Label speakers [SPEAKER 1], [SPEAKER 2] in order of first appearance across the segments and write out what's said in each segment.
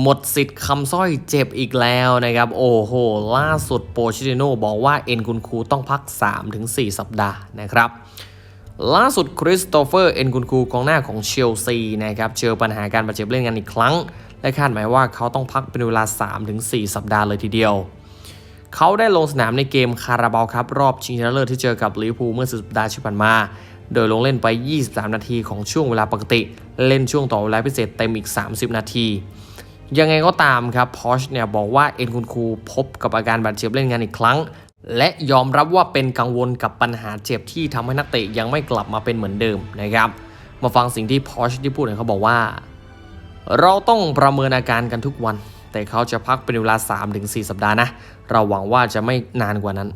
[SPEAKER 1] หมดสิทธิ์คำสร้อยเจ็บอีกแล้วนะครับ โอ้โห ล่าสุดโปชิติโนบอกว่าเอ็นคุณครูต้องพัก 3-4 สัปดาห์นะครับ ล่าสุดคริสโตเฟอร์เอ็นคุณครูกองหน้าของเชลซีนะครับเจอปัญหาการบาดเจ็บเล่นงานอีกครั้ง และคาดหมายว่าเขาต้องพักเป็นเวลา 3-4 สัปดาห์เลยทีเดียว เขาได้ลงสนามในเกมคาราบาวครับรอบชิงชนะเลิศที่เจอกับลิเวอร์พูลเมื่อสุดสัปดาห์ที่ผ่านมา โดยลงเล่นไป 23 นาทีของช่วงเวลาปกติ เล่นช่วงต่อเวลาพิเศษเต็มอีก 30 นาที ยังไงก็ตามครับพอชเนี่ยบอกว่าเอ็นคุณครูพบกับอาการบาดเจ็บเล่นงานอีกครั้ง และยอมรับว่าเป็นกังวลกับปัญหาเจ็บที่ทำให้นักเตะยังไม่กลับมาเป็นเหมือนเดิมนะครับ มาฟังสิ่งที่พอชที่พูดเนี่ยเขาบอกว่า เราต้องประเมินอาการกันทุกวัน แต่เขาจะพักเป็นเวลา 3-4 สัปดาห์นะ เราหวังว่าจะไม่นานกว่านั้น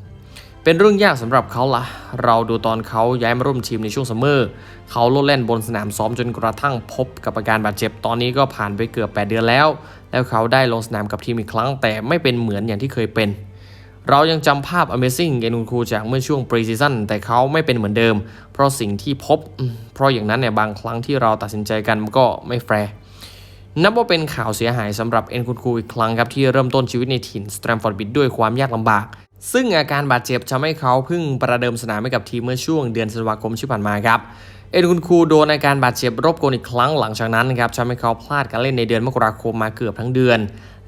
[SPEAKER 1] เป็นเรื่องยากสำหรับเขาละเราดูตอนเขาย้ายมาร่วมทีมในช่วงซัมเมอร์เขาโลดเล่นบนสนามซ้อมจนกระทั่งพบกับอาการบาดเจ็บตอนนี้ก็ผ่านไปเกือบ 8 เดือนแล้ว แล้วเขาได้ลงสนามกับทีมอีกครั้ง แต่ไม่เป็นเหมือนอย่างที่เคยเป็น เรายังจำภาพ Amazing เกนุนคูจากเมื่อช่วง Pre-season แต่เขาไม่เป็นเหมือนเดิม เพราะสิ่งที่พบ เพราะอย่างนั้นเนี่ยบางครั้งที่เราตัดสินใจกันมันก็ไม่แฟร์ นับว่าเป็นข่าวเสียหายสำหรับเอ็นคุณครูอีกครั้งครับที่เริ่มต้นชีวิตในถิ่นสแตมฟอร์ดบิดด้วยความยากลำบาก ซึ่งอาการบาดเจ็บทำให้เขาเพิ่งประเดิมสนามให้กับทีมเมื่อช่วงเดือนธันวาคมที่ผ่านมาครับเอ็นคุณครูโดนอาการบาดเจ็บรบกวนอีกครั้งหลังจากนั้นครับทำให้เขาพลาดการเล่นในเดือนมกราคมมาเกือบทั้งเดือน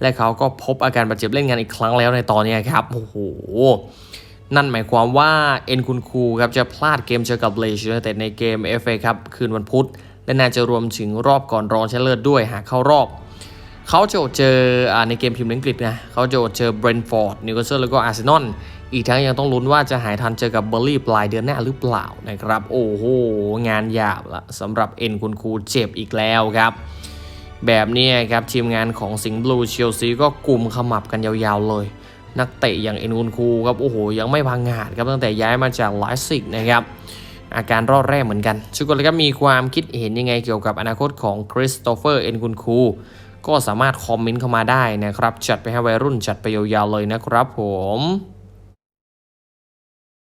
[SPEAKER 1] และเขาก็พบอาการบาดเจ็บเล่นงานอีกครั้งแล้วในตอนนี้ครับโอ้โหนั่นหมายความว่าเอ็นคุณครูครับจะพลาดเกมเจอกับเลเชอร์แต่ในเกม FA ครับคืนวันพุธ และน่าจะรวมถึงรอบก่อนรองชนะเลิศด้วยหากเข้ารอบ เขาจะเจอในเกมพรีมอังกฤษนะเขาจะเจอเบรนฟอร์ดนิวคาสเซิลแล้วก็อาร์เซนอลอีกทั้งยังต้องลุ้นว่าจะหายทันเจอกับเบอร์ลี่ปลายเดือนหน้าหรือเปล่านะครับ โอ้โห งานหยาบละสำหรับเอ็นคุณครูเจ็บอีกแล้วครับแบบนี้ครับทีมงานของสิงห์บลูเชลซีก็กลุ่มขมับกันยาวๆเลย นักเตะอย่างเอ็นคุณครูครับโอ้โหยังไม่พังงาดครับตั้งแต่ย้ายมาจากไลฟ์ซิกนะครับ อาการรอดแร่เหมือนกันชุกคนเลก็มีความคิดเห็นยังไงเกี่ยวกับอนาคตของคริสโตเฟอร์เอ็นกุนคูก็สามารถคอมเมนต์เข้ามาได้นะครับ จัดไปให้วัยรุ่นจัดไปยาวๆเลยนะครับผม